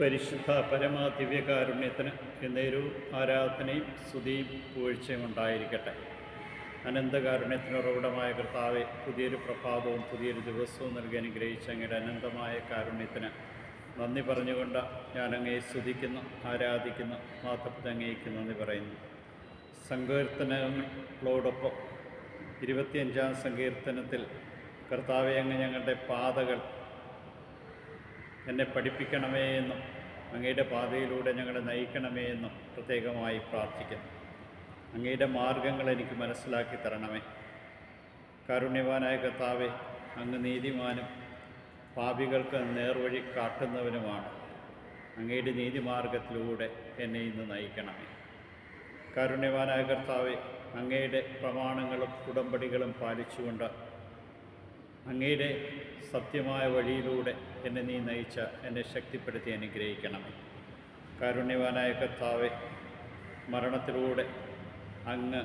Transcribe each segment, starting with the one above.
പരിശുദ്ധ പരമ ദിവ്യകാരുണ്യത്തിന് എന്നേരു ആരാധനയും സ്തുതിയും പൂഴ്ചയും ഉണ്ടായിരിക്കട്ടെ. അനന്തകാരുണ്യത്തിന് ഉറവിടമായ കർത്താവെ പുതിയൊരു പ്രഭാതവും പുതിയൊരു ദിവസവും നൽകി അനുഗ്രഹിച്ച അങ്ങയുടെ അനന്തമായ കാരുണ്യത്തിന് നന്ദി പറഞ്ഞുകൊണ്ട് ഞാൻ അങ്ങയെ സ്തുതിക്കുന്നു ആരാധിക്കുന്നു മാത്രത്തെ അങ്ങേക്ക് നന്ദി പറയുന്നു. സങ്കീർത്തനങ്ങളോടൊപ്പം ഇരുപത്തിയഞ്ചാം സങ്കീർത്തനത്തിൽ കർത്താവെ അങ്ങ് ഞങ്ങളുടെ പാതകൾ എന്നെ പഠിപ്പിക്കണമേ എന്നും അങ്ങയുടെ പാതയിലൂടെ ഞങ്ങളെ നയിക്കണമേ എന്നും പ്രത്യേകമായി പ്രാർത്ഥിക്കുന്നു. അങ്ങയുടെ മാർഗങ്ങൾ എനിക്ക് മനസ്സിലാക്കി തരണമേ. കാരുണ്യവാനായ കർത്താവെ അങ്ങ് നീതിമാനും പാപികൾക്ക് നേർവഴി കാട്ടുന്നവനുമാണ്. അങ്ങയുടെ നീതിമാർഗത്തിലൂടെ എന്നെ ഇന്ന് നയിക്കണമേ. കാരുണ്യവാനായ കർത്താവെ അങ്ങയുടെ പ്രമാണങ്ങളും ഉടമ്പടികളും പാലിച്ചുകൊണ്ട് അങ്ങയുടെ സത്യമായ വഴിയിലൂടെ എന്നെ നീ നയിച്ച എന്നെ ശക്തിപ്പെടുത്തി അനുഗ്രഹിക്കണം. കാരുണ്യവാനായ കർത്താവെ മരണത്തിലൂടെ അങ്ങ്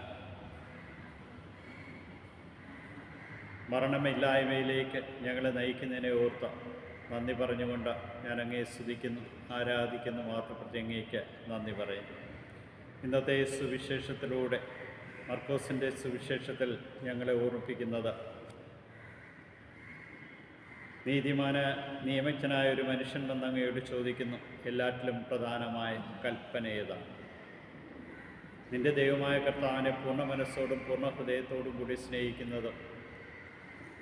മരണമില്ലായ്മയിലേക്ക് ഞങ്ങളെ നയിക്കുന്നതിനെ ഓർത്ത് നന്ദി പറഞ്ഞുകൊണ്ട് ഞാൻ അങ്ങേ സ്തുതിക്കുന്നു ആരാധിക്കുന്നു മാത്രപ്രതി അങ്ങേക്ക് നന്ദി പറയുന്നു ഇന്നത്തെ സുവിശേഷത്തിലൂടെ മർക്കോസിന്റെ സുവിശേഷത്തിൽ ഞങ്ങളെ ഓർമ്മിപ്പിക്കുന്നത് നീതിമാന നിയമജ്ഞനായ ഒരു മനുഷ്യൻ വന്ന് അങ്ങയോട് ചോദിക്കുന്നു എല്ലാറ്റിലും പ്രധാനമായ കൽപ്പന ഏതാണ് നിന്റെ ദൈവമായ കർത്താവിനെ പൂർണ മനസ്സോടും പൂർണ ഹൃദയത്തോടും കൂടി സ്നേഹിക്കുന്നതും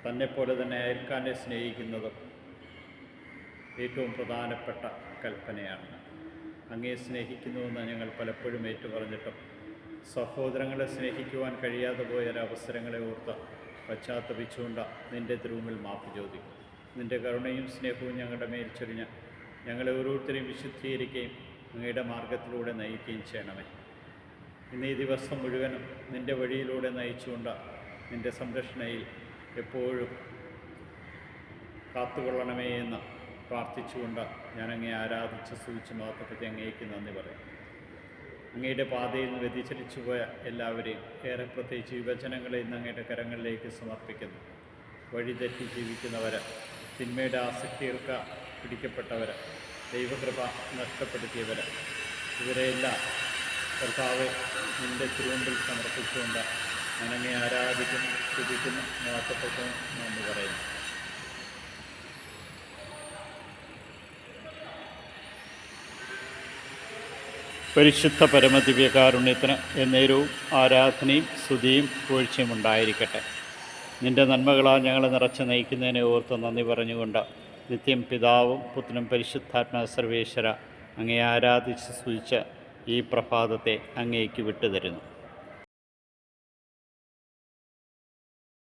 തന്നെപ്പോലെ തന്നെ അയൽക്കാരനെ സ്നേഹിക്കുന്നതും ഏറ്റവും പ്രധാനപ്പെട്ട കൽപ്പനയാണ്. അങ്ങേ സ്നേഹിക്കുന്നുവെന്ന് ഞങ്ങൾ പലപ്പോഴും ഏറ്റുപറഞ്ഞിട്ടും സഹോദരങ്ങളെ സ്നേഹിക്കുവാൻ കഴിയാതെ പോയ ഒരവസരങ്ങളെ ഓർത്ത് പശ്ചാത്തപിച്ചുകൊണ്ട് നിന്റെ തിരുമുമ്പിൽ മാപ്പ് ചോദിക്കും. നിന്റെ കരുണയും സ്നേഹവും ഞങ്ങളുടെ മേൽ ചൊരിഞ്ഞ ഞങ്ങളെ ഓരോരുത്തരെയും വിശുദ്ധീകരിക്കുകയും അങ്ങയുടെ മാർഗത്തിലൂടെ നയിക്കുകയും ചെയ്യണമേ. ഇന്ന് ഈ ദിവസം മുഴുവനും നിന്റെ വഴിയിലൂടെ നയിച്ചുകൊണ്ട് നിന്റെ സംരക്ഷണയിൽ എപ്പോഴും കാത്തുകൊള്ളണമേ എന്ന് പ്രാർത്ഥിച്ചുകൊണ്ട് ഞാൻ അങ്ങേ ആരാധിച്ച് സൂചിച്ച് മാത്രപ്പറ്റി അങ്ങേക്ക് നന്ദി പറയും. അങ്ങയുടെ പാതയിൽ നിന്ന് വ്യതിചലിച്ചു പോയ എല്ലാവരെയും ഏറെ പ്രത്യേകിച്ച് യുവജനങ്ങളെ ഇന്ന് അങ്ങയുടെ കരങ്ങളിലേക്ക് സമർപ്പിക്കുന്നു. വഴിതെറ്റി ജീവിക്കുന്നവർ തിന്മയുടെ ആസക്തികൾക്ക് പിടിക്കപ്പെട്ടവർ ദൈവകൃപ നഷ്ടപ്പെടുത്തിയവർ ഇവരെയെല്ലാം കർത്താവ് നിന്റെ തിരുവമ്പിൽ സമർപ്പിച്ചുകൊണ്ട് നനങ്ങെ ആരാധിക്കും സ്തുതിക്കുന്നു മാറ്റപ്പെട്ടും എന്ന് പറയുന്നു. പരിശുദ്ധ പരമദിവ്യകാരുണ്യത്തിന് എന്നേരവും ആരാധനയും സ്തുതിയും പൂഴ്ചയും ഉണ്ടായിരിക്കട്ടെ. നിന്റെ നന്മകളാൽ ഞങ്ങളെ നിറച്ച് നയിക്കുന്നതിനെ ഓർത്ത് നന്ദി പറഞ്ഞുകൊണ്ട് നിത്യം പിതാവും പുത്രനും പരിശുദ്ധാത്മാ സർവേശ്വര അങ്ങേ ആരാധിച്ച് സൂചിച്ച് ഈ പ്രഭാതത്തെ അങ്ങേക്ക് വിട്ടുതരുന്നു.